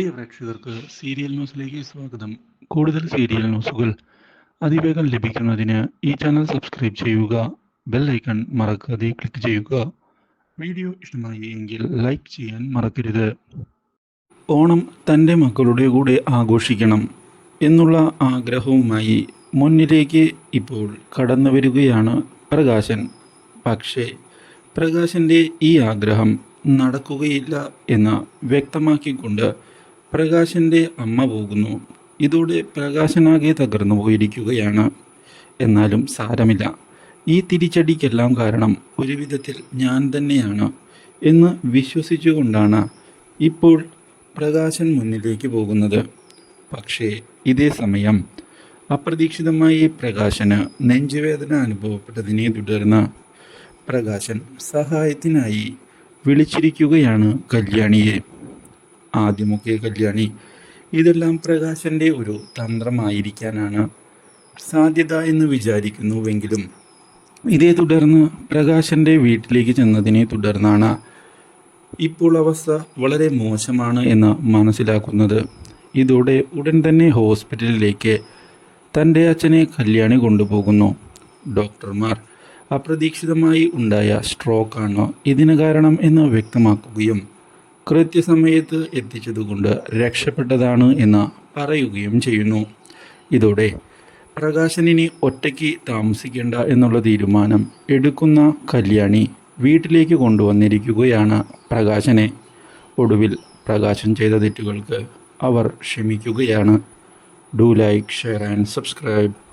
പ്രിയ പ്രേക്ഷകർക്ക് സീരിയൽ ന്യൂസിലേക്ക് സ്വാഗതം. കൂടുതൽ സീരിയൽ ന്യൂസുകൾ അതിവേഗം ലഭിക്കുന്നതിന് ഈ ചാനൽ സബ്സ്ക്രൈബ് ചെയ്യുക ബെൽ ഐക്കൺ മറക്കാതെ ക്ലിക്ക് ചെയ്യുക. വീഡിയോ ഇഷ്ടമായി എങ്കിൽ ലൈക്ക് ചെയ്യാൻ മറക്കരുത്. ഓണം തന്റെ മക്കളുടെ കൂടെ ആഘോഷിക്കണം എന്നുള്ള ആഗ്രഹവുമായി മുന്നിലേക്ക് ഇപ്പോൾ കടന്നു വരികയാണ് പ്രകാശൻ. പക്ഷേ പ്രകാശന്റെ ഈ ആഗ്രഹം നടക്കുകയില്ല എന്ന് വ്യക്തമാക്കിക്കൊണ്ട് പ്രകാശന്റെ അമ്മ പോകുന്നു. ഇതോടെ പ്രകാശനാകെ തകർന്നു പോയിരിക്കുകയാണ്. എന്നാലും സാരമില്ല. ഈ തിരിച്ചടിക്കെല്ലാം കാരണം ഒരു വിധത്തിൽ ഞാൻ തന്നെയാണ് എന്ന് വിശ്വസിച്ചുകൊണ്ടാണ് ഇപ്പോൾ പ്രകാശൻ മുന്നിലേക്ക് പോകുന്നത്. പക്ഷേ ഇതേ സമയം അപ്രതീക്ഷിതമായി പ്രകാശന് നെഞ്ചുവേദന അനുഭവപ്പെട്ടതിനെ തുടർന്ന് പ്രകാശൻ സഹായത്തിനായി വിളിച്ചിരിക്കുകയാണ് കല്യാണിയെ. ആദ്യമൊക്കെ കല്യാണി. ഇതെല്ലാം പ്രകാശന്റെ ഒരു തന്ത്രമായിരിക്കാനാണ് സാധ്യത എന്ന് വിചാരിക്കുന്നുവെങ്കിലും ഇതേ തുടർന്ന് പ്രകാശന്റെ വീട്ടിലേക്ക് ചെന്നതിനെ തുടർന്നാണ് ഇപ്പോൾ അവസ്ഥ വളരെ മോശമാണ് എന്ന് മനസ്സിലാക്കുന്നത്. ഇതോടെ ഉടൻ തന്നെ ഹോസ്പിറ്റലിലേക്ക് തന്റെ അച്ഛനെ കല്യാണി കൊണ്ടുപോകുന്നു. ഡോക്ടർമാർ അപ്രതീക്ഷിതമായി ഉണ്ടായ സ്ട്രോക്കാണ് ഇതിന് കാരണം എന്ന് വ്യക്തമാക്കുകയും കൃത്യസമയത്ത് എത്തിച്ചതുകൊണ്ട് രക്ഷപ്പെട്ടതാണ് എന്ന് പറയുകയും ചെയ്യുന്നു. ഇതോടെ പ്രകാശനിനി ഒറ്റയ്ക്ക് താമസിക്കേണ്ട എന്നുള്ള തീരുമാനം എടുക്കുന്ന കല്യാണി വീട്ടിലേക്ക് കൊണ്ടുവന്നിരിക്കുകയാണ് പ്രകാശനെ. ഒടുവിൽ പ്രകാശൻ ചെയ്ത തെറ്റുകൾക്ക് അവർ ക്ഷമിക്കുകയാണ്. Do like share and subscribe.